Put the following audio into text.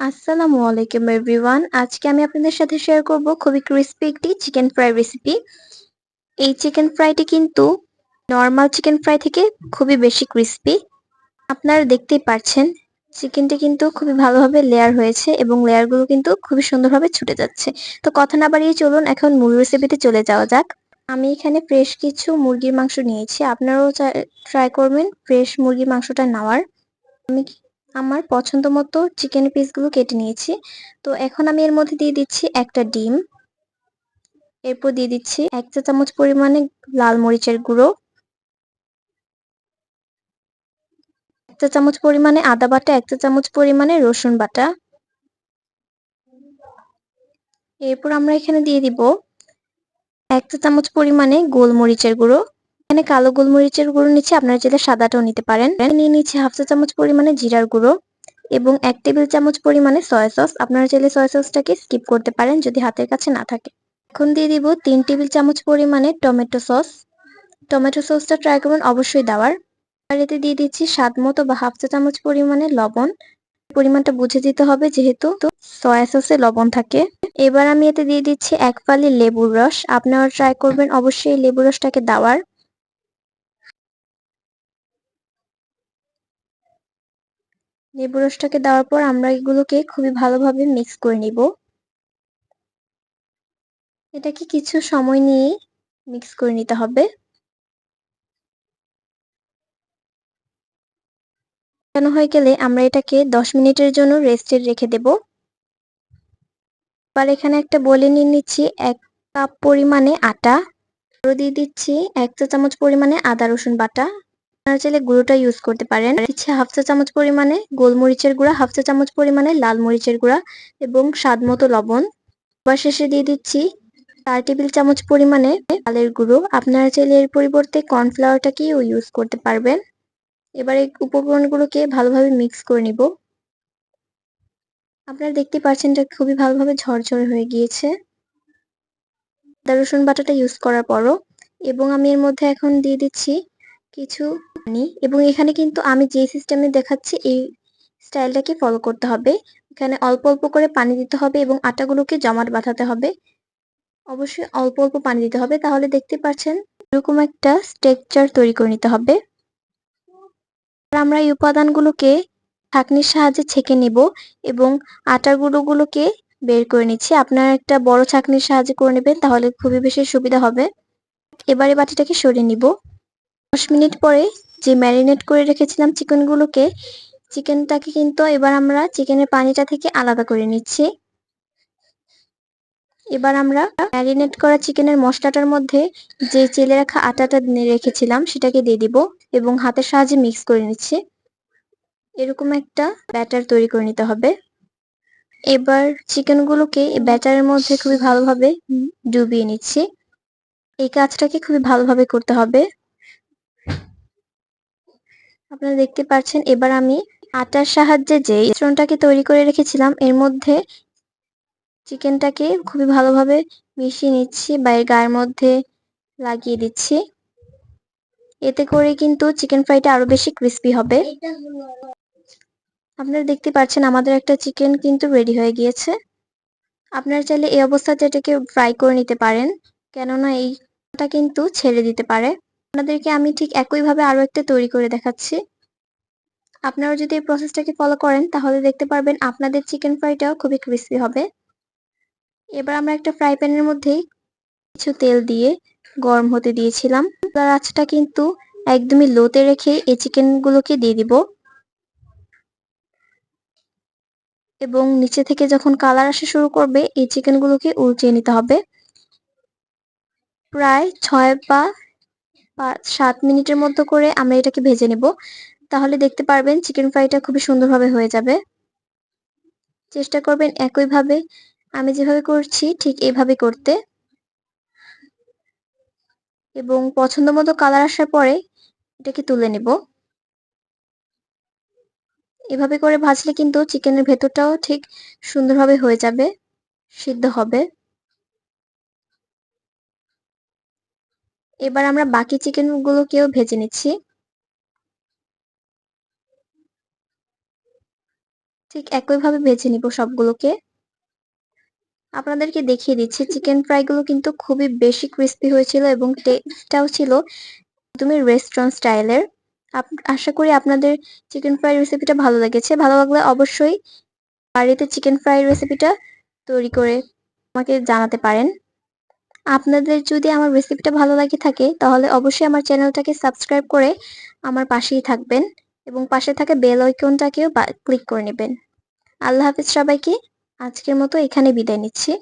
আসসালামু আলাইকুম এভরিওয়ান আজকে আমি আপনাদের সাথে শেয়ার করব খুবই ক্রিস্পি একটি চিকেন ফ্রাই রেসিপি এই চিকেন ফ্রাইটি কিন্তু নর্মাল চিকেন ফ্রাই থেকে খুবই বেশি ক্রিস্পি আপনারা দেখতেই পাচ্ছেন চিকেনটি কিন্তু খুবই ভালোভাবে লেয়ার হয়েছে এবং লেয়ারগুলো কিন্তু খুবই সুন্দরভাবে ছুটে যাচ্ছে। তো কথা না বাড়িয়ে চলুন, এখন মূল রেসিপিতে চলে যাওয়া যাক। আমি এখানে ফ্রেশ কিছু মুরগির মাংস নিয়েছি। আপনারাও ট্রাই করবেন ফ্রেশ মুরগির মাংসটা নেওয়ার। আমি আমার পছন্দ মতো চিকেন পিসগুলো কেটে নিয়েছি। তো এখন আমি এর মধ্যে দিয়ে দিচ্ছি একটা ডিম। এরপর দিয়ে দিচ্ছি এক চা চামচ পরিমাণে লাল মরিচের গুঁড়ো। এক চা চামচ পরিমাণে আদা বাটা, এক চা চামচ পরিমাণে রসুন বাটা। এরপর আমরা এখানে দিয়ে দিব এক চা চামচ পরিমাণে গোলমরিচের গুঁড়ো। এখানে কালো গোলমরিচের গুঁড়ো নিচ্ছি, আপনারা চাইলে সাদাটাও নিতে পারেন। নিয়ে নিচ্ছি হাফ চা চামচ পরিমাণে জিরার গুঁড়ো এবং এক টেবিল চামচ পরিমাণে সয়া সস। আপনারা চাইলে সয়া সসটাকে স্কিপ করতে পারেন যদি হাতের কাছে না থাকে। এখন দিয়ে দিব তিন টেবিল চামচ পরিমাণে টমেটো সস। টমেটো সসটা ট্রাই করবেন অবশ্যই দেওয়ার। আর এতে দিয়ে দিচ্ছি স্বাদ মতো বা হাফ চা চামচ পরিমাণে লবণ। পরিমাণটা বুঝে দিতে হবে যেহেতু সয়া সসে লবণ থাকে। এবার আমি এতে দিয়ে দিচ্ছি এক ফালি লেবুর রস। আপনারা ট্রাই করবেন, অবশ্যই লেবুর রসটাকে দেওয়ার। লেবু রসটাকে দেওয়ার পর আমরা এগুলোকে খুবই ভালোভাবে মিক্স করে নিব। এটাকে কিছু সময় নিয়ে মিক্স করে নিতে হবে। কেন হয়ে গেলে আমরা এটাকে দশ মিনিটের জন্য রেস্টে রেখে দেব। এবার এখানে একটা বলে নিয়ে নিচ্ছি এক কাপ পরিমাণে আটা। দিয়ে দিচ্ছি এক চা চামচ পরিমাণে আদা রসুন বাটা। আপনারা চাইলে গুঁড়োটা ইউজ করতে পারেন। দিচ্ছি হাফ চা চামচ পরিমাণে গোলমরিচের গুঁড়া, হাফ চা চামচ পরিমাণে লাল মরিচের গুঁড়া এবং স্বাদ মতো লবণ। এবার শেষে দিয়ে দিচ্ছি চার টেবিল চামচ পরিমাণে চালের গুঁড়ো। আপনারা চাইলে এর পরিবর্তে কর্নফ্লাওয়ারটাকেও ইউজ করতে পারবেন। এবার এই উপকরণগুলোকে ভালোভাবে মিক্স করে নিব। আপনারা দেখতে পাচ্ছেন এটা খুবই ভালোভাবে ঝরঝরে হয়ে গিয়েছে। আদা, রসুন বাটাটা ইউজ করার পরও। এবং আমি এর মধ্যে এখন দিয়ে দিচ্ছি কিছু পানি এবং এখানে কিন্তু আমি যে সিস্টেমে দেখাচ্ছি, এই স্টাইলটাকে ফলো করতে হবে। এখানে অল্প অল্প করে পানি দিতে হবে এবং আটাগুলোকে জমাট বাঁধাতে হবে। অবশ্যই অল্প অল্প পানি দিতে হবে, তাহলে দেখতে পাচ্ছেন এরকম একটা স্ট্রাকচার তৈরি করে নিতে হবে। আমরা এই উপাদানগুলোকে ছাঁকনির সাহায্যে ছেঁকে নিব এবং আটার গুঁড়োগুলোকে বের করে নিচ্ছি। আপনারা একটা বড় ছাঁকনির সাহায্যে করে নেবেন, তাহলে খুবই বেশি সুবিধা হবে। এবারে বাটিটাকে সরিয়ে নিব। দশ মিনিট পরে যে ম্যারিনেট করে রেখেছিলাম চিকেনগুলোকে, চিকেনটাকে কিন্তু এবার আমরা চিকেনের পানিটা থেকে আলাদা করে নিচ্ছি। এবার আমরা ম্যারিনেট করা চিকেনের মশলাটার মধ্যে যে চেলে রাখা আটাটা রেখেছিলাম সেটাকে দিয়ে দিব এবং হাতের সাহায্যে মিক্স করে নিচ্ছি। এরকম একটা ব্যাটার তৈরি করে নিতে হবে। এবার চিকেনগুলোকে ব্যাটারের মধ্যে খুবই ভালোভাবে ডুবিয়ে নিচ্ছি। এই কাজটাকে খুবই ভালোভাবে করতে হবে। আপনারা দেখতে পাচ্ছেন, এবার আমি আটার সাহায্যে যে মিশ্রণটাকে তৈরি করে রেখেছিলাম, এর মধ্যে চিকেনটাকে খুবই ভালোভাবে মিশিয়ে নিচ্ছি বা এর গায়ের মধ্যে লাগিয়ে দিচ্ছি। এতে করে কিন্তু চিকেন ফ্রাইটা আরও বেশি ক্রিস্পি হবে। আপনারা দেখতে পাচ্ছেন, আমাদের একটা চিকেন কিন্তু রেডি হয়ে গিয়েছে। আপনারা চাইলে এই অবস্থাতে এটাকে ফ্রাই করে নিতে পারেন, কেননা এইটা কিন্তু ছেড়ে দিতে পারে। আপনাদেরকে আমি ঠিক একইভাবে আরও একটা তৈরি করে দেখাচ্ছি। আপনারা যদি এই প্রসেসটাকে ফলো করেন, তাহলে দেখতে পারবেন আপনাদের চিকেন ফ্রাইটাও খুবই ক্রিস্পি হবে। এবার আমরা একটা ফ্রাই প্যানের মধ্যেই কিছু তেল দিয়ে গরম হতে দিয়েছিলাম। আঁচটা কিন্তু একদমই লোতে রেখে এই চিকেন গুলোকে দিয়ে দিব। এবং নিচে থেকে যখন কালার আসা শুরু করবে, এই চিকেন গুলোকে উল্টিয়ে নিতে হবে। প্রায় ছয় বা সাত মিনিটের মতো করে আমরা এটাকে ভেজে নেব। তাহলে দেখতে পারবেন চিকেন ফ্রাইটা খুবই সুন্দরভাবে হয়ে যাবে। চেষ্টা করবেন একইভাবে। আমি যেভাবে করছি ঠিক এভাবে করতে। এবং পছন্দ মতো কালার আসার পরে এটাকে তুলে নেব। এভাবে করে ভাজলে কিন্তু চিকেনের ভেতরটাও ঠিক সুন্দরভাবে হয়ে যাবে, সিদ্ধ হবে। এবার আমরা বাকি চিকেনগুলোকেও ভেজে নিচ্ছি। ঠিক একইভাবে ভেজে নিব সবগুলোকে। আপনাদেরকে দেখিয়ে দিচ্ছি, চিকেন ফ্রাইগুলো কিন্তু খুবই বেশি ক্রিস্পি হয়েছিল এবং টেস্টটাও ছিল একদমই রেস্টুরেন্ট স্টাইলের আশা করি আপনাদের চিকেন ফ্রাই রেসিপিটা ভালো লেগেছে। ভালো লাগলে অবশ্যই বাড়িতে চিকেন ফ্রাই রেসিপিটা তৈরি করে আমাকে জানাতে পারেন। আপনাদের যদি আমার রেসিপিটা ভালো লাগে থাকে, তাহলে অবশ্যই আমার চ্যানেলটাকে সাবস্ক্রাইব করে আমার পাশেই থাকবেন এবং পাশে থাকা বেল আইকনটাকেও ক্লিক করে নেবেন। আল্লাহ হাফিজ সবাইকে, আজকের মতো এখানে বিদায় নিচ্ছি।